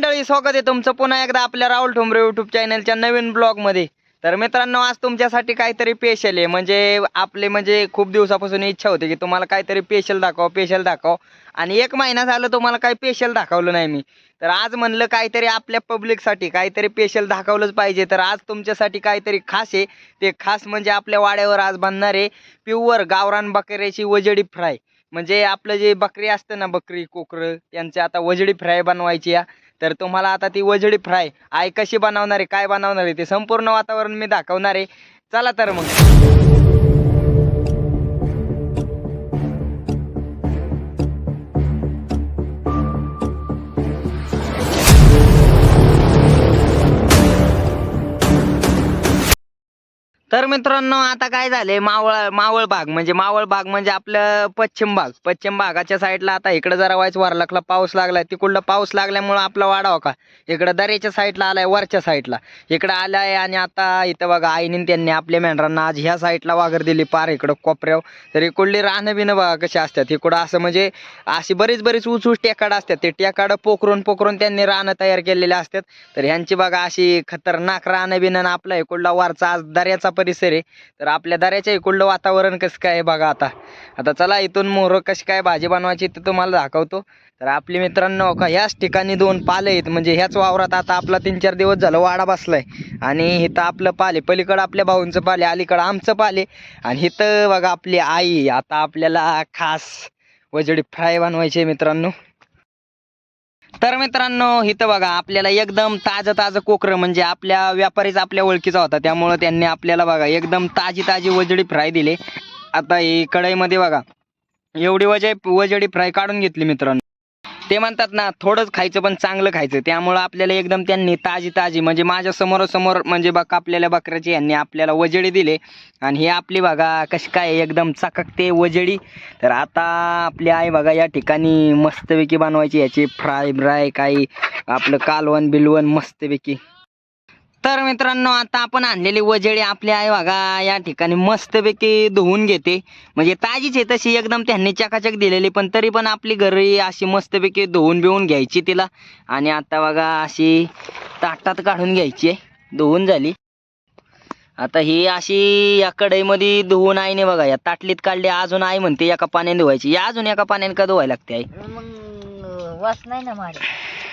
मंडळी स्वागत आहे तुमचं पुन्हा एकदा आपल्या राहुल ठोंबरे यूट्यूब चॅनलच्या नवीन ब्लॉगमध्ये तर मित्रांनो आज तुमच्यासाठी काहीतरी स्पेशल आहे. म्हणजे आपले म्हणजे खूप दिवसापासून इच्छा होती की तुम्हाला काहीतरी स्पेशल दाखव स्पेशल दाखव आणि एक महिना झालं तुम्हाला काही स्पेशल दाखवलं नाही मी. तर आज म्हणलं काहीतरी आपल्या पब्लिकसाठी काहीतरी स्पेशल दाखवलंच पाहिजे. तर आज तुमच्यासाठी काहीतरी खास आहे. ते खास म्हणजे आपल्या वाड्यावर आज बांधणार आहे प्युअर गावरान बकऱ्याची वजडी फ्राय. म्हणजे आपलं जे बकरी असतं ना बकरी कोकरं त्यांचे आता वजडी फ्राय बनवायची या तर तुम्हाला आता ती वजडी फ्राय आई कशी बनवणार आहे काय बनवणार आहे ते संपूर्ण वातावरण मी दाखवणार आहे. चला तर मग. तर मित्रांनो आता काय झाले मावळ मावळ भाग म्हणजे मावळ भाग म्हणजे आपलं पश्चिम भाग. पश्चिम भागाच्या साईडला आता इकडे जरा वायच वारलाकला पाऊस लागलाय. तिकडला पाऊस लागल्यामुळं आपला वाडा हो का? इकडं दऱ्याच्या साईडला आलाय वरच्या साईडला. इकडं आलाय आणि आता इथं बघा आईने त्यांनी आपल्या मेंढरांना आज ह्या साईडला वागर दिली पार. इकडं कोपऱ्यावर. तर इकडली राहणं बिणं बघा कशी असतात. इकडं असं म्हणजे अशी बरीच बरीच उच उच टेकाड असतात. ते टेकाड पोखरून पोखरून त्यांनी रानं तयार केलेले असतात. तर ह्यांची बघा अशी खतरनाक राहणं बिनं आपलं आपला इकडला वरचा आज दऱ्याचा परिसर आहे. तर आपल्या दऱ्याच्या इकडलं वातावरण कसं काय बघा आता. आता चला इथून मोहर कशी काय भाजी बनवायची ते तुम्हाला दाखवतो. तर आपली मित्रांनो का ह्याच ठिकाणी दोन पाले आहेत. म्हणजे ह्याच वावरात आता आपला तीन चार दिवस झालं वाडा बसलाय. आणि इथं आपलं पाले पलीकडं आपल्या भाऊंचं पाले अलीकडं आमचं पाले आणि इथं बघा आपली आई आता आपल्याला खास वजडी फ्राय बनवायची मित्रांनो. तर मित्रांनो इथं बघा आपल्याला एकदम ताजं ताजं कोकरं म्हणजे आपल्या व्यापारीच आपल्या ओळखीचा होता. त्यामुळं त्यांनी आपल्याला बघा एकदम ताजी ताजी वजडी फ्राय दिली. आता ही कढईमध्ये बघा एवढी वज वजडी फ्राय काढून घेतली मित्रांनो. ते म्हणतात ना थोडंच खायचं पण चांगलं खायचं. त्यामुळं आपल्याला एकदम त्यांनी ताजी ताजी म्हणजे माझ्या समोरासमोर म्हणजे बघा आपल्याला बकऱ्याची यांनी आपल्याला वजडी दिले. आणि हे आपली बघा कशी काय एकदम चककते वजडी. तर आता आपली आई बघा या ठिकाणी मस्तपैकी बनवायची. याची फ्राय ब्राय काही आपलं कालवण बिलवण मस्तपैकी. तर मित्रांनो आता आपण आणलेली वजडी आपली आहे बघा या ठिकाणी मस्तपैकी धुवून घेते. म्हणजे ताजीच आहे तशी एकदम त्यांनी चकाचक दिलेली पण तरी पण आपली घरी अशी मस्तपैकी धुवून बिवून घ्यायची तिला. आणि आता बघा अशी ताटात काढून घ्यायची आहे धुवून झाली. आता ही अशी या कढईमध्ये धुवून आईने बघा या ताटलीत काढली अजून आई म्हणते एका पाण्याने धुवायची. या अजून एका पाण्याने का धुवायला लागते आई? मग वास नाही ना माझ्या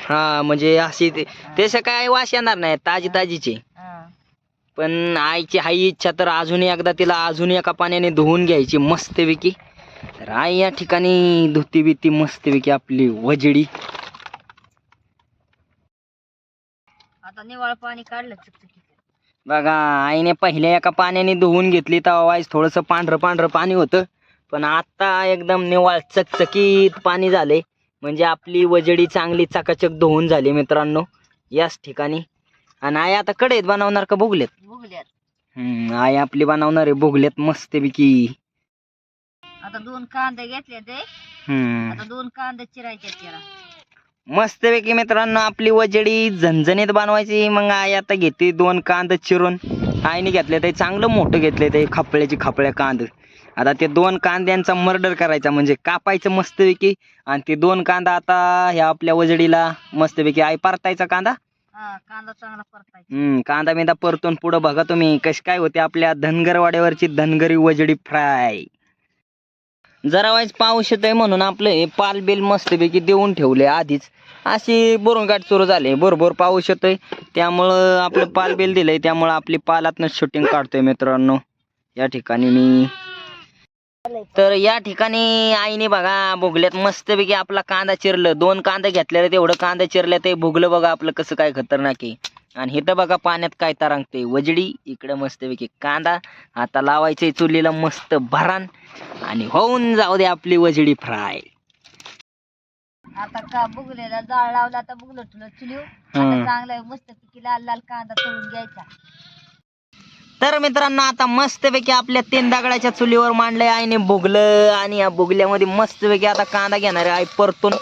हा म्हणजे अशी ते तसं काय वास येणार नाही ताजी ताजीची. पण आईची आई इच्छा तर अजून एकदा तिला अजून एका पाण्याने धुवून घ्यायची मस्तपैकी. तर आई या ठिकाणी धुती बिती मस्तपैकी आपली वजडी. आता निवाळ पाणी काढलं बघा आईने पहिल्या एका पाण्याने धुवून घेतली तेव्हा थोडंसं पांढरं पांढरं पाणी होतं. पण आता एकदम निवाळ चकचकीत पाणी झाले म्हणजे आपली वजडी चांगली चकाचक धुवून झाली मित्रांनो. याच ठिकाणी. आणि आई आता कढईत बनवणार का भुगलेत? भुगल्यात. हम्म, आई आपली बनवणार आहे भुगलेत मस्तपैकी. आता दोन कांदे घेतले ते. हम्म. आता दोन कांदे चिरायचे त्याला. मस्तपैकी मित्रांनो आपली वजडी झणझणीत बनवायची. मग आई आता घेते दोन कांद चिरून. आईने घेतले ते चांगलं मोठं घेतले ते खापळ्याची खापळ्या कांद. आता ते दोन कांद्यांचा मर्डर करायचा म्हणजे कापायचं मस्तपैकी आणि ते दोन कांदा आता ह्या आपल्या वजडीला मस्तपैकी आई परतायचा कांदा? कांदा चांगला परतायचा. हम्म कांदा बिंदा परतून पुढं बघा तुम्ही कशी काय होते आपल्या धनगरवाड्यावरची धनगरी वजडी फ्राय. जरा वाईज पाऊस येतोय म्हणून आपलं हे बिल मस्तपैकी देऊन ठेवले आधीच. अशी बोरंगाट सुरू झाली. बरोबर पाऊस येतोय. त्यामुळं आपलं पाल बिल दिलंय. त्यामुळं आपली पालातनं शूटिंग काढतोय मित्रांनो. या ठिकाणी मी. तर या ठिकाणी आईने बघा भुगल्यात मस्तपैकी आपला कांदा चिरलं. दोन कांदा घेतलेले तेवढं कांदा चिरलं ते भुगलं बघा आपलं कसं काय खतरनाक आहे. आणि इथं बघा पाण्यात काय तरंगते वजडी इकडे मस्तपैकी कांदा. आता लावायचंय चुलीला मस्त भरान. आणि होऊन जाऊ दे आपली वजडी फ्राय. आता का बुगलेला जाळ लावला आता बुगलं तुला चुलीव चांगला मस्त पिकी लाल लाल कांदा तळून घ्यायचा. तर मित्रांनो आता मस्तपैकी आपल्या तीन दगडाच्या चुलीवर मांडलंय आईने भुगलं आणि या भुगल्यामध्ये मस्तपैकी आता कांदा घेणार आहे आई परतून.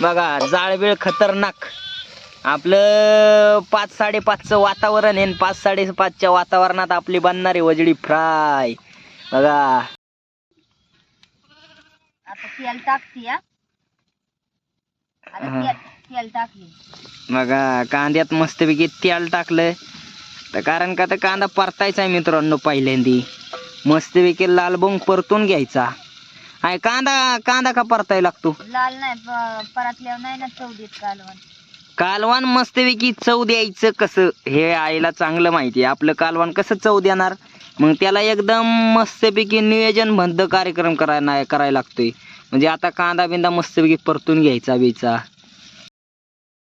बघा जाळवेळ खतरनाक. आपलं पाच साडेपाचचं वातावरण आहे पाच साडेपाचच्या वातावरणात आपली बनणारी वजडी फ्राय. बघा. आता तेल टाकते आता. तेल तेल टाकले बघा कांद्यात मस्तपैकी तेल टाकलं तर कारण का तर कांदा परतायचा आहे मित्रांनो पहिल्यांदी. मस्तपैकी लाल बोंग परतून घ्यायचा. आहे कांदा कांदा का परताय लागतो? लाल नाही प- परतल्यावर नाही ना चव देत कालवण. कालवण मस्तपैकी चव द्यायचं कसं? हे आईला चांगलं माहिती आहे. आपलं कालवण कसं चव देणार? मग त्याला एकदम मस्तपैकी नियोजनबद्ध कार्यक्रम करायला करायला लागतोय. म्हणजे आता कांदा बिंदा मस्तपैकी परतून घ्यायचा बिचा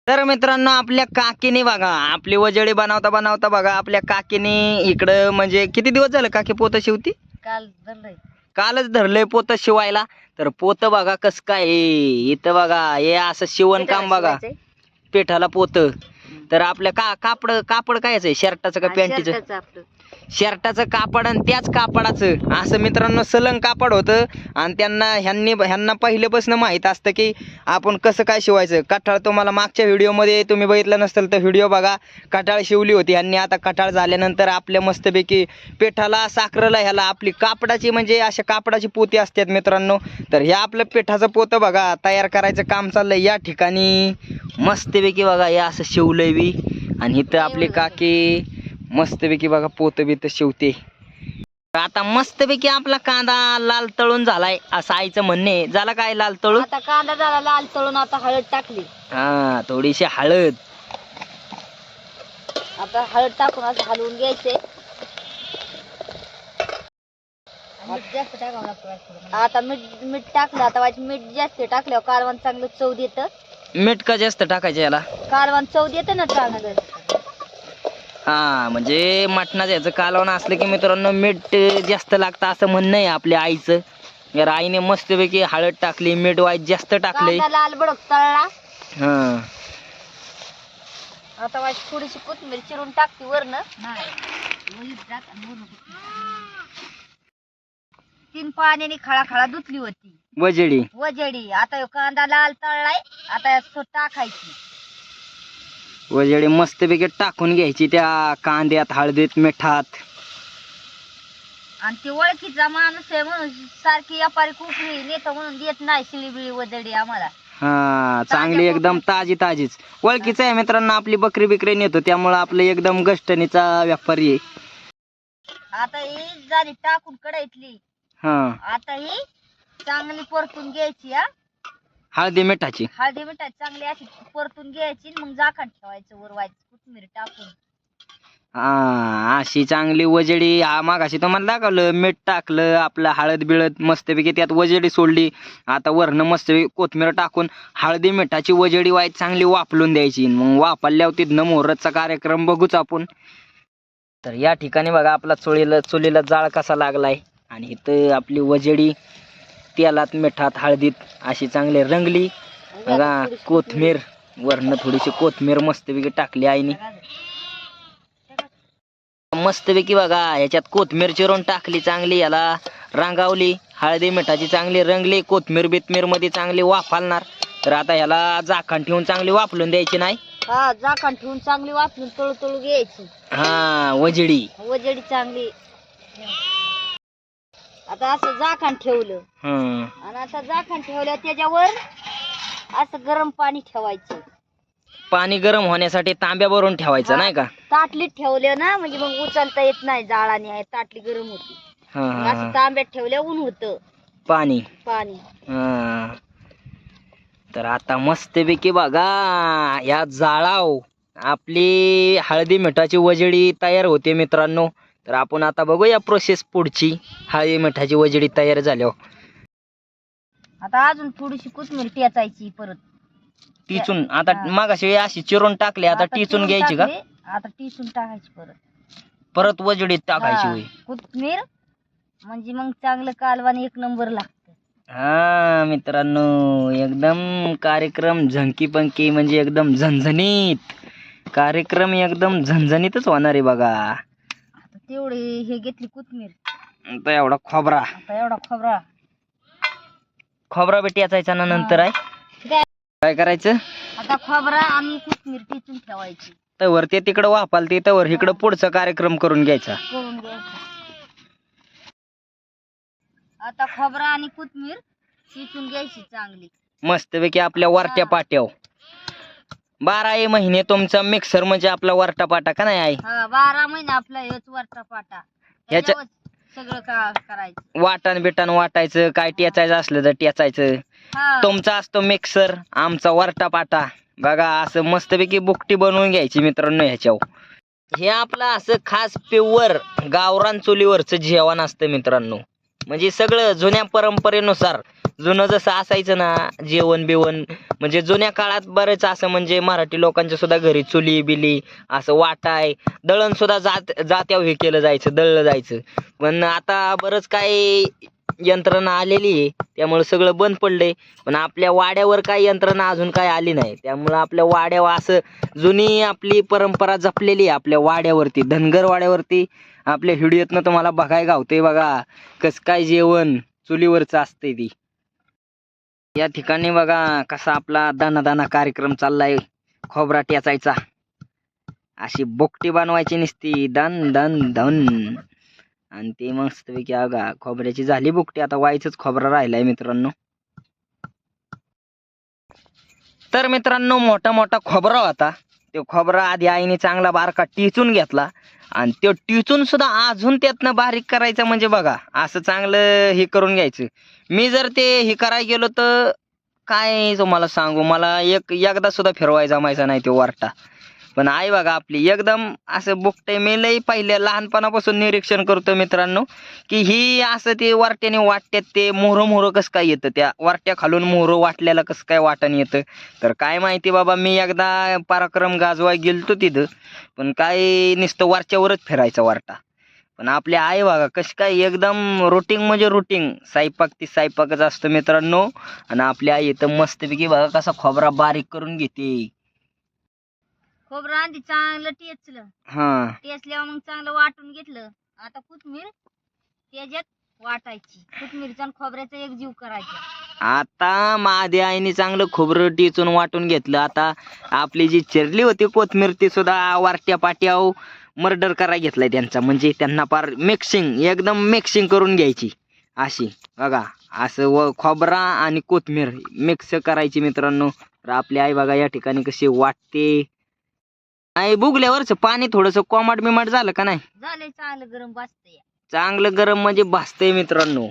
तर मित्रांनो आपल्या काकीने बघा आपली वजडी बनवता बनवता बघा आपल्या काकीने इकडं म्हणजे किती दिवस झालं काकी पोतं शिवती? काल धरलंय. कालच धरलंय पोतं शिवायला. तर पोतं बघा कसं काय. इथं बघा हे असं शिवणकाम बघा. पेठाला पोत. तर आपल्या का कापड कापड कायच आहे? शर्टाचं का पॅन्टीचं? आपलं. शर्टाचं कापड आणि त्याच कापडाचं. असं मित्रांनो सलंग कापड होतं. आणि त्यांना ह्यांनी ह्यांना पहिल्यापासून माहीत असतं की आपण कसं काय शिवायचं. कठाळ तुम्हाला मागच्या व्हिडिओमध्ये तुम्ही बघितलं नसेल तर व्हिडिओ बघा. कठाळ शिवली होती. ह्यांनी आता कठाळ झाल्यानंतर आपल्या मस्तपैकी पेठाला साखरला ह्याला आपली कापडाची म्हणजे अशा कापडाची पोती असतात मित्रांनो. तर हे आपलं पेठाचं पोतं बघा. तयार करायचं काम चाललंय या ठिकाणी. मस्तपैकी बघा हे असं शिवलंय बी. आणि इथं आपली काकी मस्तपैकी बघा पोतं बितं शिवते. आता मस्तपैकी आपला कांदा लाल तळून झालाय असं आईचं म्हणणे. झाला काय लाल तळून? आता कांदा झाला लाल तळून आता हळद टाकली. हा थोडीशी हळद. आता हळद टाकून असं हलवून घ्यायचे. मीठ जास्त टाकावं लागतं आता मीठ मीठ टाकलं आता वाईट मीठ जास्त टाकल्यावर कालवण चांगलं चव देतं. मीठ का जास्त टाकायचं याला? कालवण चव देतं ना चांगलं. हा म्हणजे मटणाचं याचं कालवण असलं की मित्रांनो मीठ जास्त लागतं असं म्हणणं आहे आपल्या आईचं. यार आईने मस्तपैकी हळद टाकली मीठ वाईट जास्त टाकले कांदा लाल बडक तळला. हा. आता वाईट थोडीशी कोथिंबीर चिरून टाकते वरन. तीन पाण्याने खळा खळा धुतली होती. वजडी. वजडी. आता ह्यो कांदा लाल तळलाय. आता यात टाकायची. वजडी मस्तपैकी टाकून घ्यायची त्या कांद्यात हळदीत मिठात. आणि ते ओळखीचा माणूस आहे म्हणून सारखी व्यापारी कुकरी नेतो म्हणून देत नाही शिळी बिळी वजडी आम्हाला. हा चांगली एकदम ताजी ताजीच. ओळखीचं आहे मित्रांनो आपली बकरी बिकरी नेतो त्यामुळं आपलं एकदम गष्टणीचा व्यापारी आहे. आता ही झाली टाकून कडाईतली हा. आता ही चांगली परतून घ्यायची हा. हळदी मिठाची. हळदी मिठाची चांगली अशी परतून घ्यायची आणि मग झाकण ठेवायचं वर व्हायचं कोथिंबीर टाकून. हा अशी चांगली वजडी हा मागाशी तुम्हाला दाखवलं मीठ टाकलं आपलं हळद बिळद मस्तपैकी त्यात वजडी सोडली. आता वरनं मस्तपैकी कोथमीर टाकून हळदी मिठाची वजडी वाईट चांगली वापलून द्यायची. मग वापरल्यावर तिथनं मोहरतचा कार्यक्रम बघूच आपण. तर या ठिकाणी बघा आपला चुलीला चुलीला जाळ कसा लागलाय. आणि इथं आपली वजडी तेलात मिठात हळदीत अशी चांगली रंगली. बघा कोथमीर वरनं थोडीशी कोथमीर मस्तपैकी टाकली आईने. मस्तपैकी बघा ह्याच्यात कोथमीर चिरून टाकली चांगली याला रांगावली हळदी मिठाची चांगली रंगली कोथमीर बिथमीरमध्ये चांगली वाफालणार. तर आता ह्याला झाकण ठेवून चांगली वाफलून द्यायची नाही. हा झाकण ठेवून चांगली वापरून तळू तळू घ्यायची. हा वजडी. वजडी चांगली. आता असं झाकण ठेवलं. हं. आणि आता झाकण ठेवलं त्याच्यावर असं गरम पाणी ठेवायचं. पाणी गरम होण्यासाठी तांब्या भरून ठेवायचं नाही का? ताटलीत ठेवलं ना म्हणजे मग उचलता येत नाही जाळाने आहे ताटली गरम होती. हा, मग हा, असं हा. तांब्यात ठेवल्या ऊन होतं. पाणी. पाणी. हा. तर आता मस्तपैकी बघा या जाळाव आपली हळदी मिठाची वजडी तयार होते मित्रांनो. तर आपण आता बघूया प्रोसेस पुढची. हळदी मिठाची वजडी तयार झाल्यावर. आता अजून थोडीशी कोथिंबीर टेचायची परत. टिचून आता हा. मागाशी अशी चिरून टाकली आता टिचून चिरून घ्यायची का? टाकली, आता टिचून टाकायची परत. परत वजडीत टाकायची हा, होय. कोथिंबीर म्हणजे मग चांगलं कालवान एक नंबर लागतं. हा मित्रांनो एकदम कार्यक्रम झंकी पंकी म्हणजे एकदम झणझणीत. कार्यक्रम एकदम झणझणीतच होणार आहे बघा. तेवढे हे घेतली कोथिंबीर. आता एवढा खोबरा. आता एवढा खोबरा. खोबरा बेटी याचायचा ना नंतर आहे. काय? करायचं? आता खोबरा आणि कोथिंबीर टिचून ठेवायची. तवर ते तिकडं वापाल ते तवर इकडं पुढचा कार्यक्रम करून घ्यायचा. करून घ्यायचं. आता खोबरा आणि कोथिंबीर टिचून घ्यायची चांगली. मस्तपैकी आपल्या वरट्या हा. बाराही महिने तुमचा मिक्सर म्हणजे आपला वरटापाटा का नाही आई? हा बारा महिने आपला हेच वरचा पाटा त्याच्यावर सगळं का करायचं. वाटण बिटण वाटायचं काय टेचायचं असलं तर टेचायचं. हा. तुमचा असतो मिक्सर आमचा वरटापाटा. बघा असं मस्तपैकी बुकटी बनवून घ्यायची मित्रांनो ह्याच्यावर. हे आपलं असं खास प्युअर गावरान चुलीवरचं जेवण असतं मित्रांनो. म्हणजे सगळं जुन्या परंपरेनुसार जुनं जसं असायचं ना जेवण बिवण म्हणजे जुन्या काळात बरेच असं म्हणजे मराठी लोकांच्या सुद्धा घरी चुली बिली असं वाटाय दळण सुद्धा जात जात्याव हे केलं जायचं दळलं जायचं. पण आता बरंच काही यंत्रणा आलेली आहे त्यामुळे सगळं बंद पडलंय. पण आपल्या वाड्यावर काही यंत्रणा अजून काही आली नाही. त्यामुळं आपल्या वाड्यावर असं जुनी आपली परंपरा जपलेली आहे आपल्या वाड्यावरती धनगर वाड्यावरती. आपल्या व्हिडिओतनं तुम्हाला बघाय गावते बघा कसं काय जेवण चुलीवरचं असतंय ती. या ठिकाणी बघा कसा आपला दाना दाना कार्यक्रम चाललाय. खोबरा टेचायचा अशी बोकटी बनवायची नसती दन दन धन. आणि ते मस्तपैकी अगा खोबऱ्याची झाली बुकटी. आता व्हायचंच खोबरा राहिलाय मित्रांनो. तर मित्रांनो मोठा मोठा खोबरा होता. तो खोबरा आधी आईने चांगला बारका टिचून घेतला. आणि तो टिचून सुद्धा अजून त्यातनं बारीक करायचं म्हणजे बघा असं चांगलं हे करून घ्यायचं. मी जर ते हे करायला गेलो तर काय तुम्हाला सांगू? मला एक एकदा सुद्धा फिरवायचा जमायचा नाही तो वारटा. पण आई बघा आपली एकदम असं बुकटे मी लई पहिले लहानपणापासून निरीक्षण करतो मित्रांनो की ही असं ते वारट्याने वाटत्यात ते मोहरं मोहरं कसं काय येतं? त्या वारट्या खालून मोहरं वाटल्याला कसं काय वाटण येतं? तर काय माहिती बाबा मी एकदा पराक्रम गाजवाय गेलतो तिथं पण काय नुसतं वरच्यावरच फिरायचा वारटा. पण आपली आई बघा कशी काय एकदम रुटीन म्हणजे रुटीन सायपाक ती सायपाकच असतं मित्रांनो. आणि आपली आई इथं मस्तपैकी बघा कसा खोबरा बारीक करून घेते. खोबरं आधी चांगलं टेचलं. हा. टेचल्यावर मग चांगलं वाटून घेतलं. आता कोथमीर त्याच्यात वाटायची. कोथमीरचा आणि खोबऱ्याचा एक जीव करायचा. आता माझ्या आईने चांगलं खोबरं टिचून वाटून घेतलं. आता आपली जी चिरली होती कोथमीर ती सुद्धा वारट्या पाट्याव मर्डर करायला घेतलाय त्यांचा. म्हणजे त्यांना पार मिक्सिंग एकदम मिक्सिंग करून घ्यायची. अशी. बघा असं व खोबरा आणि कोथमीर मिक्स करायची मित्रांनो. तर आपली आई बघा या ठिकाणी कशी वाटते. आई बुगल्यावरच पाणी थोडस कोमाट बिमाट झालं का नाही? झालंय चांगलं गरम चांगलं गरम म्हणजे भासतंय मित्रांनो.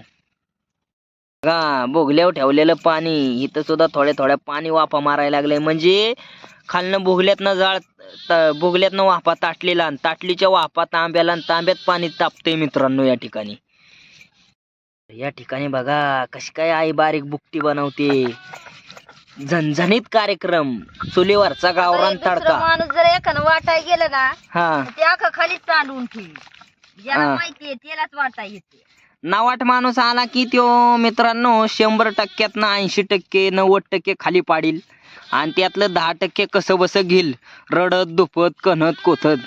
का भोगल्यावर ठेवलेलं पाणी इथं सुद्धा थोड्या थोड्या पाणी वाफा मारायला लागलंय. म्हणजे खालनं भोगल्यातनं जाळ भोगल्यातनं वाफा ताटलेला आणि ताटलीच्या वाफा तांब्याला आणि तांब्यात पाणी तापतंय मित्रांनो या ठिकाणी. या ठिकाणी बघा कशी काय आई बारीक बुकटी बनवते. झणझणीत कार्यक्रम. चुलीवरचा गावरान दुसरं तडका. माणूस जर एखादं वाटाय गेलं ना हा. ते अख्खा खालीच तांडून ठेवी ज्याला हा. माहितीये त्यालाच वाटा येते. नावाट माणूस आला की त्यो मित्रांनो शंभर टक्क्यात ऐंशी टक्के नव्वद टक्के खाली पाडील. आणि त्यातलं दहा टक्के कसं बसं घेईल. रडत दुपत कणत कोथत.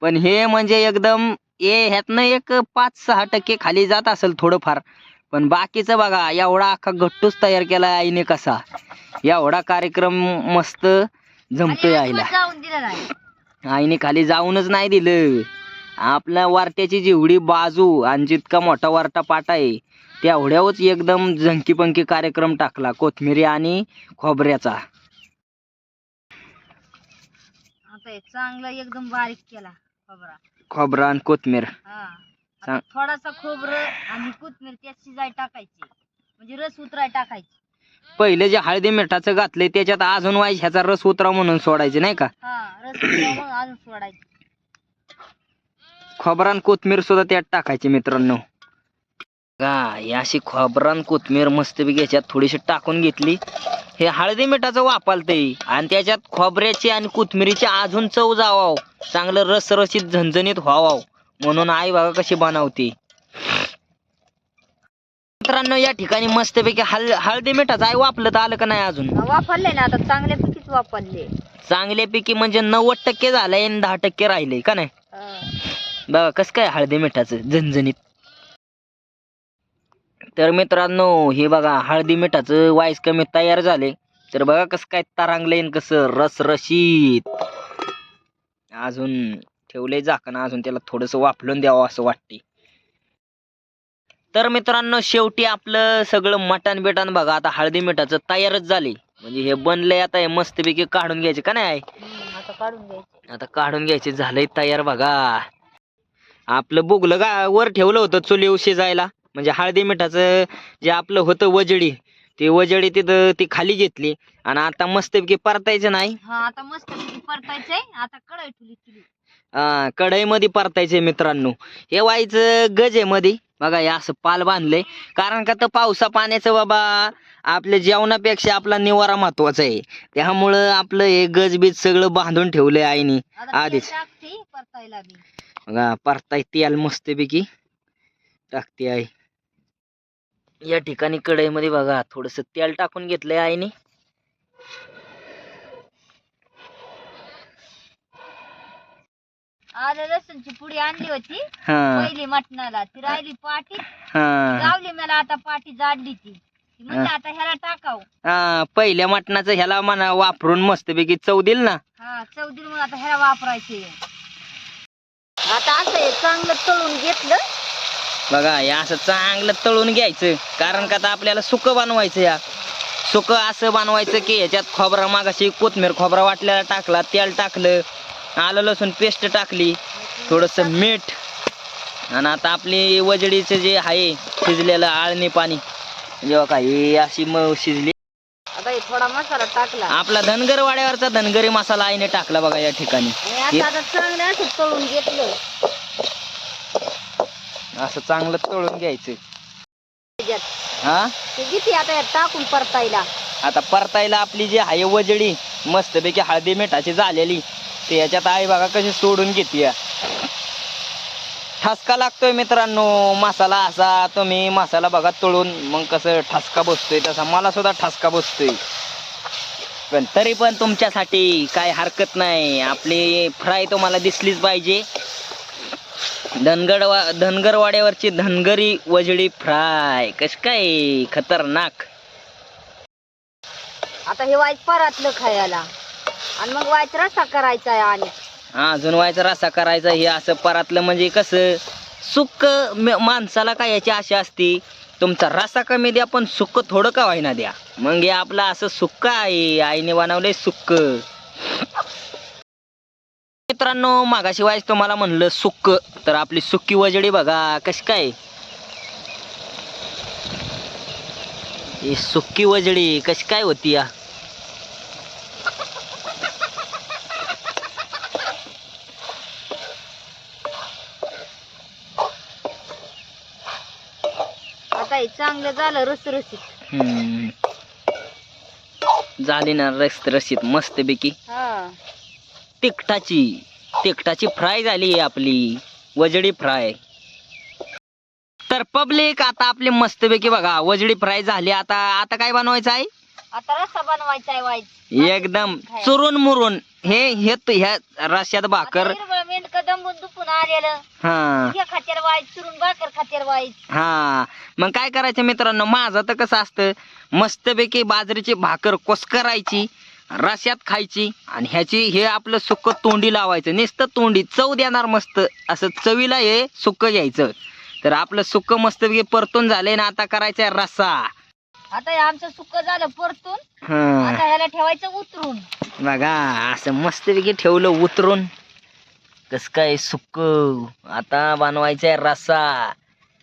पण हे म्हणजे एकदम हे ह्यातनं एक पाच सहा टक्के खाली जात असेल थोडंफार. पण बाकीचं बघा एवढा अख्खा गट्टूच तयार केला आईने कसा. एवढा कार्यक्रम मस्त जमतोय आईला. आईने खाली जाऊनच नाही दिलं. आपल्या वारट्याची जेवढी बाजू आणि जितका मोठा वारटा पाटा आहे तेवढ्यावरच एकदम झंकी पंकी कार्यक्रम टाकला कोथमिरी आणि खोबऱ्याचा. चांगलं एकदम बारीक केला खोबरा. खोबरा आणि कोथमीर. थोडासा खोबरं आणि कोथमीर त्यात शिजाय टाकायची. म्हणजे रस उतराय टाकायची. पहिले जे हळदी मिठाचं घातलंय त्याच्यात अजून वाईस ह्याचा रस उतरा म्हणून सोडायचे नाही का? हा रस उतराव मग अजून सोडायची. खोबरा आणि कोथमीर सुद्धा त्यात टाकायचे मित्रांनो. का ही अशी खोबरा आणि कोथमीर मस्तपैकी याच्यात थोडीशी टाकून घेतली. हे हळदी मिठाचं वापरतंय. आणि त्याच्यात खोबऱ्याची आणि कोथमिरीची अजून चव जावाव. चांगलं रसरशीत झणझणीत व्हावाव. म्हणून आई बघा कशी बनवते? मित्रांनो या ठिकाणी मस्तपैकी हळ हळदी मिठाचं आई वापरलं तर आलं का नाही अजून? वापरले ना आता चांगल्यापैकीच वापरले चांगल्यापैकी म्हणजे नव्वद टक्के झालंय आणि दहा टक्के राहिलंय का नाही. बघा कसं काय हळदी मिठाचं? झणझणीत. तर मित्रांनो हे बघा हळदी मिठाचं वाईस कमी तयार झाले. तर बघा कसं काय तारांगलंय आणि कसं रसरशीत. अजून ठेवलंय झाकण अजून त्याला थोडस वाफलून द्यावं असं वाटते तर मित्रांनो शेवटी आपलं सगळं मटण बिटण बघा आता हळदी मिठाचं तयारच झाले म्हणजे हे बनलंय आता हे मस्तपैकी काढून घ्यायचे का नाही? आता काढून घ्यायचे. आता काढून घ्यायचे झालंय तयार बघा. आपलं बुगलं का वर ठेवलं होतं चुलीव शिजायला. म्हणजे हळदी मिठाचं जे आपलं होतं वजडी ते वजडी तिथं ती खाली घेतली. आणि आता मस्तपैकी परतायचं नाही. हा आता मस्त परतायचंय. आता कढई ठेवली कढईमध्ये परतायचे मित्रांनो. हे व्हायचं गजेमध्ये. बघा हे असं पाल बांधलंय. कारण का तर पावसा पाण्याचं बाबा आपल्या जेवणापेक्षा आपला निवारा महत्त्वाचा आहे. त्यामुळं आपलं हे गजबीज सगळं बांधून ठेवलंय आईने आता तेल आधीच. टाकते परतायला बी बघा परताय तेल मस्तपैकी. टाकते आई. या ठिकाणी कढईमध्ये बघा थोडस तेल टाकून घेतलंय आईने. आलं लसूणची पुडी आणली होती. हा. पहिली मटणाला. ती राहिली पाटी हा. गावली मला आता पाटी जाडली ती. ती म्हणते हा. आता ह्याला टाकाव. हा पहिल्या मटणाचं ह्याला म्हणा वापरून मस्तपैकी चव दिल ना. हा चौधरी मग आता ह्याला वापरायचे आता असं हे चांगलं तळून घेतलं. बघा हे असं चांगलं तळून घ्यायचं. कारण का आता आपल्याला सुक बनवायचं या. सुक असं बनवायचं की ह्याच्यात खोबरा मागाशी कोथमीर खोबरा वाटलेला टाकला तेल टाकलं आलं लसूण पेस्ट टाकली थोडंसं मीठ. आणि आता आपली वजडीचं जे आहे शिजलेलं आळणी पाणी. म्हणजे बघा हे अशी मग शिजली. आता थोडा मसाला टाकला. आपला धनगर वाड्यावरचा धनगरी मसाला आईने टाकला बघा या ठिकाणी. तळून घेतलं. असं चांगलं तळून घ्यायचं. हा? किती आता यात टाकून परतायला. आता परतायला आपली जी आहे वजडी मस्तपैकी हळदी मिठाची झालेली ते याच्यात आई बघा कशी सोडून घेते ठसका लागतोय मित्रांनो मसाला असा तुम्ही मसाला बघा तळून मग कसं ठसका बसतोय तसा. मला सुद्धा ठसका बसतोय. पण तरी पण तुमच्यासाठी काय हरकत नाही. आपली फ्राय तुम्हाला दिसलीच पाहिजे. धनगड धनगरवाड्यावरची धनगरी वजडी फ्राय. कश काय खतरनाक? आता हे वाईट परातलं खायला. आणि मग वाईट रस्सा करायचा आहे आणि. हा अजून व्हायचा रसा करायचा हे असं परातलं म्हणजे कसं? सुक्क म- माणसाला काय याची आशा असती? तुमचा रसा कमी द्या पण सुक्क थोडं का व्हायना द्या? मग हे आपलं असं सुक्क आहे. आईने बनवलंय सुक्क. मित्रांनो मागाशिवाय तुम्हाला म्हणलं सुक्क तर आपली सुक्की वजडी बघा कशी काय? ही सुक्की वजडी कशी काय होती या? आता चांगलं झालं रसरशीत. हम्म. झाली ना रस रशीत मस्तपैकी. हा. तिखटाची तिखटाची फ्राय झाली आहे आपली. वजडी फ्राय. तर पब्लिक आता आपली मस्तपैकी बघा वजडी फ्राय झाली. आता आता काय बनवायचं आहे? आता रस्सा बनवायचा आहे वाईट. एकदम चुरून मुरून. हे हे त- ह्या रश्यात भाकर. हिरवळ मेंढक दंबून दुपून आलेलं. हा. चुरून भाकर हा. मग काय करायचं मित्रांनो? माझं तर कसं असतं मस्तपैकी बाजरीची भाकर कोस करायची रश्यात खायची आणि ह्याची हे आपलं सुक्क तोंडी लावायचं. नुसतं तोंडी चव देणार मस्त. असं चवीला हे सुक्क घ्यायचं. तर आपलं सुक्क मस्तपैकी परतून झालंय ना आता करायचंय रस्सा. आता हे आमचं सुक्क झालं परतून. आता ह्याला ठेवायचं उतरून. बघा असं मस्तपैकी ठेवलं उतरून. कस काय सुक्क. आता बनवायचंय रस्सा.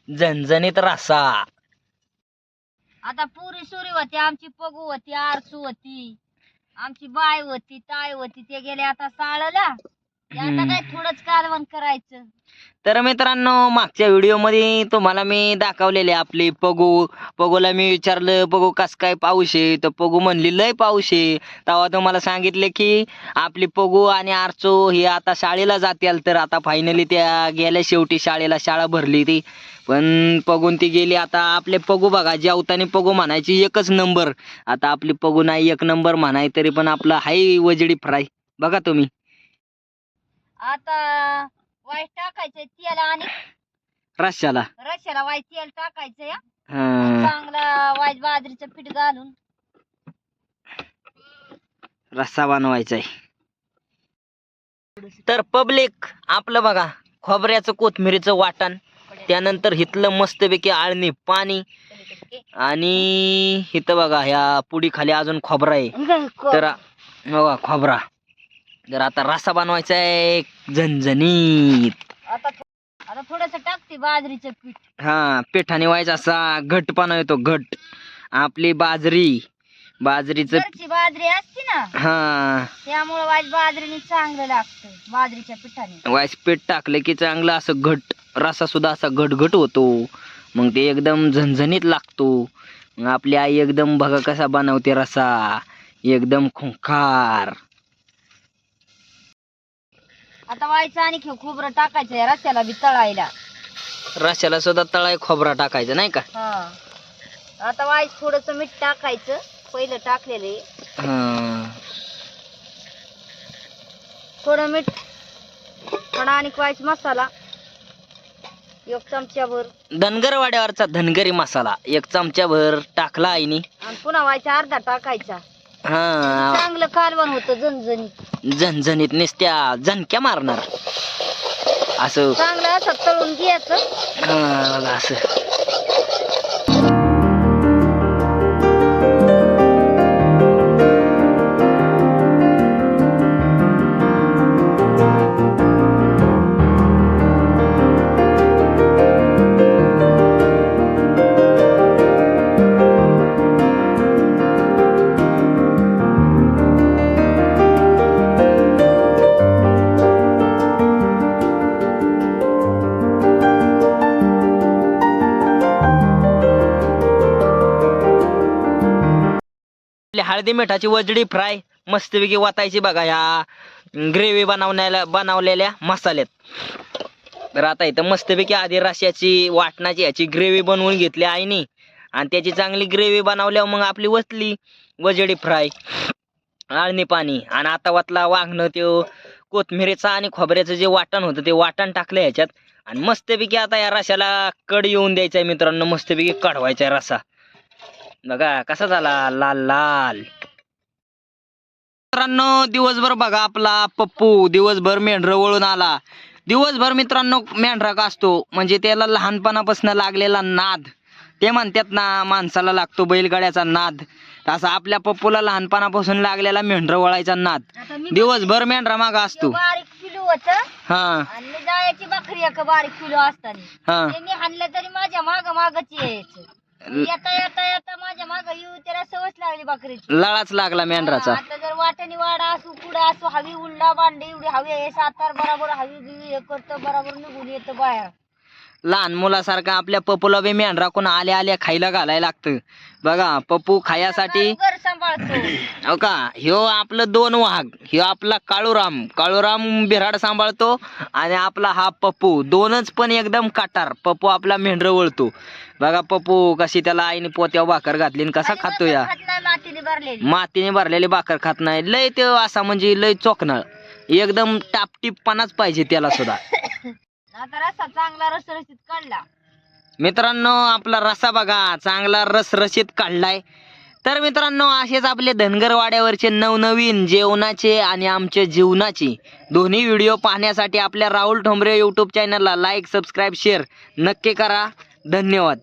झणझणीत रस्सा. आता पुरी सुरी होती आमची पगू होती आरसू होती. आमची बाय होती ताय होती ते गेले आता साळला. काय थोडंच कालवण करायचं. तर मित्रांनो मागच्या व्हिडिओमध्ये तुम्हाला मी दाखवलेले आपली पगू. पगूला मी विचारलं पगू कस काय पाऊस आहे? तर पगू म्हणली लय पाऊस आहे. तेव्हा तुम्हाला सांगितले की आपली पगू आणि आरचो ही आता शाळेला जातील तर आता फायनली त्या गेल्या शेवटी शाळेला शाळा भरली ती. पण पगून ती गेली. आता आपले पगू बघा जेवताना पगू म्हणायची एकच नंबर. आता आपली पगू नाही एक नंबर म्हणाय तरी पण आपलं हाय वजडी फ्राय. बघा तुम्ही. आता वाईट टाकायचंय तेल आणि रश्याला रश्याला वाईट तेल टाकायचं या हा. चांगला वाईट बाजरीचं पीठ घालून. रस्सा बनवायचा आहे तर पब्लिक आपलं बघा खोबऱ्याचं कोथमिरीचं वाटण त्यानंतर हिथलं मस्तपैकी आळणी पाणी आणि इथं बघा ह्या पुडी खाली अजून खोबरा आहे. तर बघा खोबरा. तर आता रसा बनवायचा आहे झणझणीत. आता थो- आता थोडस टाकते बाजरीचं पीठ. हा पिठाने व्हायचा असा घटपणा येतो घट आपली बाजरी. बाजरीचं घरची बाजरी असते ना हा. त्यामुळे वाईट बाजरीने चांगलं लागतं बाजरीच्या पिठाने. वायस पीठ टाकलं की चांगलं असं घट रसा सुद्धा असा घटघट होतो. मग ते एकदम झणझणीत लागतो. मग आपली आई एकदम बघा कसा बनवते रसा. एकदम खुंखार. आता व्हायचं आणि खो- खोबरं टाकायचं रस्त्याला बी तळायला. रशाला सुद्धा तळाय खोबरा टाकायचा नाही का? हा. आता व्हायचं थोडस मीठ टाकायचं पहिलं टाकलेलं. आहे. हा. थोडं मीठ थोडा आणि व्हायचं मसाला. एक चमच्याभर धनगरवाड्यावरचा धनगरी मसाला एक चमच्याभर टाकला आईनी. आणि पुन्हा व्हायचा अर्धा टाकायचा. हा. चांगलं कालवण होतं झणझणीत. झणझणीत नुसत्या झणक्या मारणार. असं. चांगलं असं तळून घ्यायचं. हा, असं. साधी मिठाची वजडी फ्राय मस्तपैकी वाटायची बघा ह्या ग्रेव्ही बनवण्याला बनवलेल्या मसाल्यात. तर आता इथं मस्तपैकी आधी रश्याची वाटणाची ह्याची ग्रेव्ही बनवून घेतली आईने. आणि त्याची चांगली ग्रेव्ही बनवल्यावर मग आपली वचली वजडी फ्राय आळणी पाणी. आणि आता वतला वागणं ते कोथमिरीचं आणि खोबऱ्याचं जे वाटण होतं ते वाटण टाकलं ह्याच्यात. आणि मस्तपैकी आता या रशाला कड येऊन द्यायचा आहे मित्रांनो मस्तपैकी कढवायचा आहे रसा. बघा कसा झाला लाल लाल. मित्रांनो दिवसभर बघा आपला पप्पू दिवसभर मेंढर वळून आला. दिवसभर मित्रांनो मेंढरा का असतो? म्हणजे त्याला लहानपणापासून लागलेला नाद. ते म्हणतात ना माणसाला लागतो बैलगाड्याचा नाद. तसा आपल्या पप्पूला लहानपणापासून लागलेला मेंढर वळायचा नाद. दिवसभर मेंढरा मागा असतो. बारीक पिलू होत. हा. आणि मी जायची बकरी एक बारीक पिलू असताना. हा. त्यांनी हाणलं तरी माझ्या माग मागच यायचं. येता येता येता माझ्या माग येऊ त्याला सवच लागली बकरीची. लळाच लागला मेंढराचा. आता जर वाटणी वाडा असू पुढं असू हवी बांडे एवढी हवी आहे सातार बरोबर हवी बिवी हे करतं बरोबर निघून येतं बाहेर. लहान मुलासारखं आपल्या पप्पूला बी मेंढरा कोण आल्या आल्या खायला घालायला लागतं. बघा पप्पू खायासाठी घर सांभाळतो. हो का? ह्यो आपलं दोन वाघ ह्यो आपला काळूराम. काळूराम बिराड सांभाळतो आणि आपला हा पप्पू. दोनच पण एकदम काटार. पप्पू आपला मेंढर वळतो. बघा पप्पू कशी त्याला आईने पोत्यावर भाकर घातली आणि कसा खातो या? मातीने भरलेली. मातीने भरलेली भाकर खात नाही. लय ते असा म्हणजे लय चोकनाळ एकदम टापटीपणाच पाहिजे त्याला सुद्धा. आता चांगला रसरशीत काढला. मित्रांनो आपला रसा बघा चांगला रसरशीत काढलाय. तर मित्रांनो असेच आपले धनगरवाड्यावरचे नवनवीन जेवणाचे आणि आमच्या जीवनाचे दोन्ही व्हिडिओ पाहण्यासाठी आपल्या राहुल ठोंबरे यूट्यूब चॅनलला लाईक सबस्क्राईब शेअर नक्की करा. धन्यवाद.